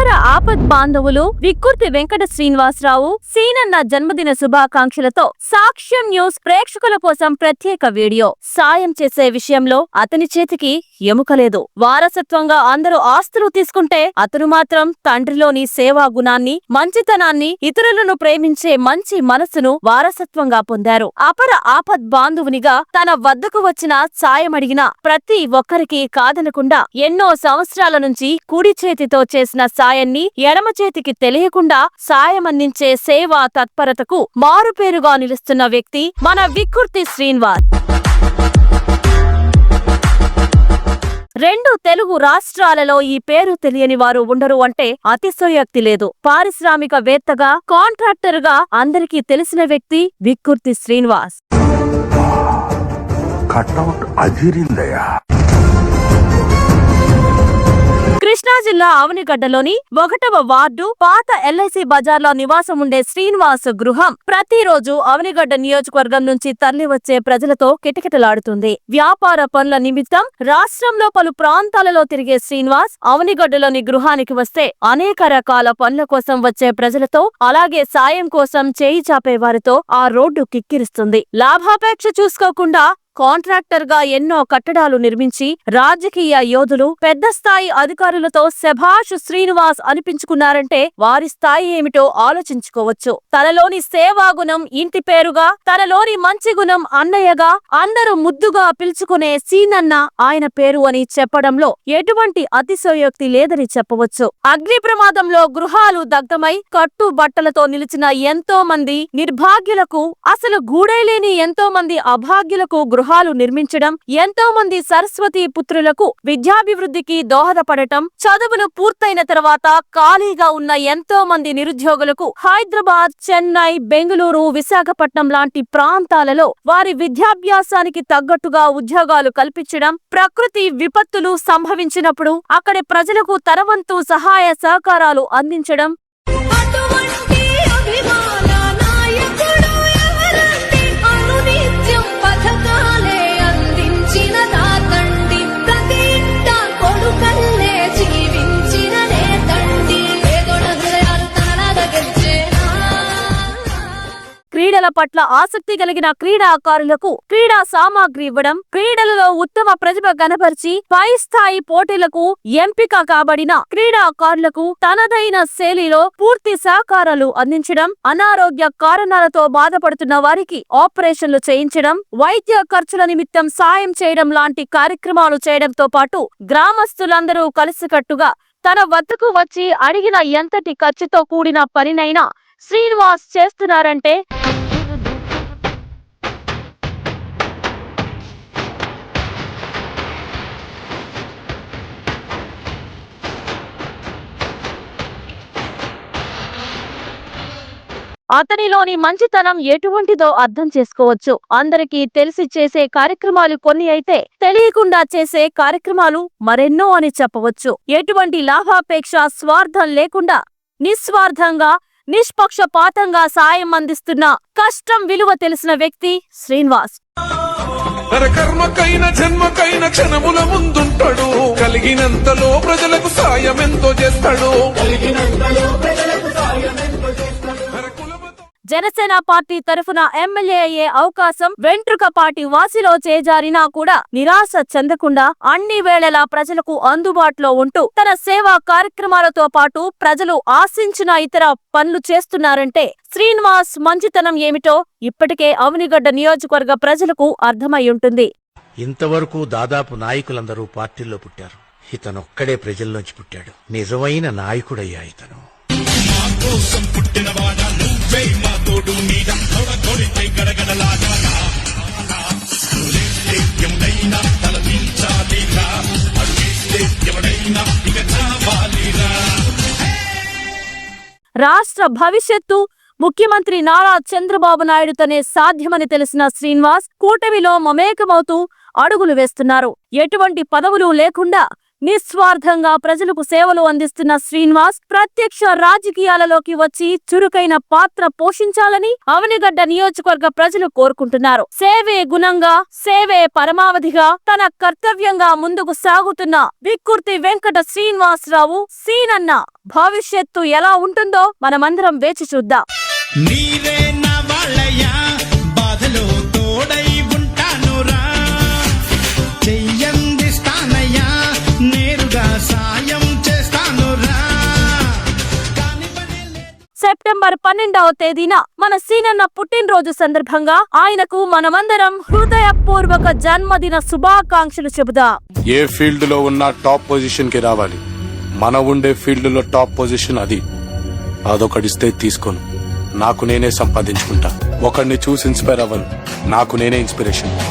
అపర ఆపద్ బాంధవులు విక్కుర్తి వెంకట శ్రీనివాసరావు సీనన్న జన్మదిన శుభాకాంక్షలతో సాక్ష్యం న్యూస్ ప్రేక్షకుల కోసం ప్రత్యేక వీడియో. సాయం చేసే విషయంలో అతని చేతికి ఎముక లేదు. వారసత్వంగా అందరూ ఆస్తులు తీసుకుంటే అతను మాత్రం తండ్రిలోని సేవా గుణాన్ని మంచితనాన్ని ఇతరులను ప్రేమించే మంచి మనసును వారసత్వంగా పొందారు. అపర ఆపద్ బాంధవునిగా తన వద్దకు వచ్చిన సాయం అడిగిన ప్రతి ఒక్కరికి కాదనకుండా ఎన్నో సంవత్సరాల నుంచి కుడి చేతితో చేసిన సాయాన్ని ఎడమ చేతికి తెలియకుండా సాయం అందించే సేవా తత్పరతకు మారుపేరుగా నిలుస్తున్న వ్యక్తి మన వికృతి శ్రీనివాస్. రెండు తెలుగు రాష్ట్రాలలో ఈ పేరు తెలియని వారు ఉండరు అంటే అతిశయోక్తి లేదు. పారిశ్రామికవేత్తగా కాంట్రాక్టర్గా అందరికీ తెలిసిన వ్యక్తి వికృతి శ్రీనివాస్. కట్అవుట్ కృష్ణా జిల్లా ఒకటవ వార్డు పాత ఎల్ఐసి బజార్లో నివాసం ఉండే శ్రీనివాస్ గృహం ప్రతిరోజు ఆవనిగడ్డ నియోజకవర్గం నుంచి తరలివచ్చే ప్రజలతో కిటకిటలాడుతుంది. వ్యాపార పనుల నిమిత్తం రాష్ట్రంలో పలు ప్రాంతాలలో తిరిగే శ్రీనివాస్ ఆవనిగడ్డలోని గృహానికి వస్తే అనేక రకాల పనుల కోసం వచ్చే ప్రజలతో అలాగే సాయం కోసం చేయి చాపే వారితో ఆ రోడ్డు కిక్కిరిస్తుంది. లాభాపేక్ష చూసుకోకుండా కాంట్రాక్టర్గా ఎన్నో కట్టడాలు నిర్మించి రాజకీయ యోధులు పెద్ద స్థాయి అధికారులతో శభాష్ శ్రీనివాస్ అనిపించుకున్నారంటే వారి స్థాయి ఏమిటో ఆలోచించుకోవచ్చు. తనలోని సేవాగుణం ఇంటి పేరుగా తనలోని మంచి గుణం అన్నయ్యగా అందరూ ముద్దుగా పిలుచుకునే సీనన్న ఆయన పేరు అని చెప్పడంలో ఎటువంటి అతిశయోక్తి లేదని చెప్పవచ్చు. అగ్ని ప్రమాదంలో గృహాలు దగ్ధమై కట్టు బట్టలతో నిలిచిన ఎంతో మంది నిర్భాగ్యులకు అసలు గూడైలేని ఎంతో మంది అభాగ్యులకు గృహ గృహాలు నిర్మించడం ఎంతో మంది సరస్వతి పుత్రులకు విద్యాభివృద్ధికి దోహదపడటం చదువులు పూర్తయిన తర్వాత ఖాళీగా ఉన్న ఎంతో మంది నిరుద్యోగులకు హైదరాబాద్ చెన్నై బెంగళూరు విశాఖపట్నం లాంటి ప్రాంతాలలో వారి విద్యాభ్యాసానికి తగ్గట్టుగా ఉద్యోగాలు కల్పించడం ప్రకృతి విపత్తులు సంభవించినప్పుడు అక్కడి ప్రజలకు తరవంతు సహాయ సహకారాలు అందించడం క్రీడల పట్ల ఆసక్తి కలిగిన క్రీడాకారులకు క్రీడా సామాగ్రి ఇవ్వడం క్రీడలలో ఉత్తమ ప్రతిభ కనబరిచి పై స్థాయి పోటీలకు ఎంపిక కాబడిన క్రీడాకారులకు తనదైన శైలిలో పూర్తి సహకారాలు అందించడం అనారోగ్య కారణాలతో బాధపడుతున్న వారికి ఆపరేషన్లు చేయించడం వైద్య ఖర్చుల నిమిత్తం సాయం చేయడం లాంటి కార్యక్రమాలు చేయడంతో పాటు గ్రామస్తులందరూ కలిసికట్టుగా తన వద్దకు వచ్చి అడిగిన ఎంతటి ఖర్చుతో కూడిన పనినైనా శ్రీనివాస్ చేస్తున్నారంటే అతనిలోని మంచితనం ఎటువంటిదో అర్థం చేసుకోవచ్చు. అందరికీ తెలిసి చేసే కార్యక్రమాలు కొన్ని అయితే తెలియకుండా చేసే కార్యక్రమాలు మరెన్నో అని చెప్పవచ్చు. ఎటువంటి లాభాపేక్ష స్వార్థం లేకుండా నిస్వార్థంగా నిష్పక్షపాతంగా సాయం అందిస్తున్న కష్టం విలువ తెలిసిన వ్యక్తి శ్రీనివాస్. కర్మకైన జన్మకైన క్షణముల ముందుంటాడు. కలిగినంతలో ప్రజలకు సాయం ఎంతో చేస్తాడు కులమత జనసేన పార్టీ తరఫున ఎమ్మెల్యే అయ్యే అవకాశం వెంట్రుకపాటి వాసిలో చేజారినా కూడా నిరాశ చెందకుండా అన్ని వేళలా ప్రజలకు అందుబాటులో ఉంటూ తన సేవా కార్యక్రమాలతో పాటు ప్రజలు ఆశించిన ఇతర పనులు చేస్తున్నారంటే శ్రీనివాస్ మంచితనం ఏమిటో ఇప్పటికే అవనిగడ్డ నియోజకవర్గ ప్రజలకు అర్థమై ఉంటుంది. ఇంతవరకు దాదాపు నాయకులందరూ పార్టీల్లో పుట్టారు. ఇతనొక్కడే ప్రజల్లోంచి పుట్టాడు. నిజమైన నాయకుడయ్యా ఇతను. రాష్ట్ర భవిష్యత్తు ముఖ్యమంత్రి నారా చంద్రబాబు నాయుడు తనే సాధ్యమని తెలిసిన శ్రీనివాస్ కూటమిలో మమేకమవుతూ అడుగులు వేస్తున్నారు. ఎటువంటి పదవులు లేకుండా నిస్వార్థంగా ప్రజలకు సేవలు అందిస్తున్న శ్రీనివాస్ ప్రత్యక్ష రాజకీయాలలోకి వచ్చి చురుకైన పాత్ర పోషించాలని అవనిగడ్డ నియోజకవర్గ ప్రజలు కోరుకుంటున్నారు. సేవే గుణంగా సేవే పరమావధిగా తన కర్తవ్యంగా ముందుకు సాగుతున్న విక్కుర్తి వెంకట శ్రీనివాసరావు సీనన్న భవిష్యత్తు ఎలా ఉంటుందో మనమందరం వేచి చూద్దాం. సెప్టెంబర్ పన్నెండవ తేదీన మన సీనన్న పుట్టినరోజు సందర్భంగా ఆయనకు మనమందరం హృదయపూర్వక జన్మదిన శుభాకాంక్షలు చెబుదా. ఏ ఫీల్డ్లో ఉన్నా టాప్ పొజిషన్కి రావాలి. మన ఉండే ఫీల్డ్లో టాప్ పొజిషన్ అది. అదొకటిస్తే తీసుకోను. నాకు నేనే సంపాదించుకుంటా. ఒకడిని చూసి ఇన్స్పైర్ అవ్వను. నాకు నేనే ఇన్స్పిరేషన్.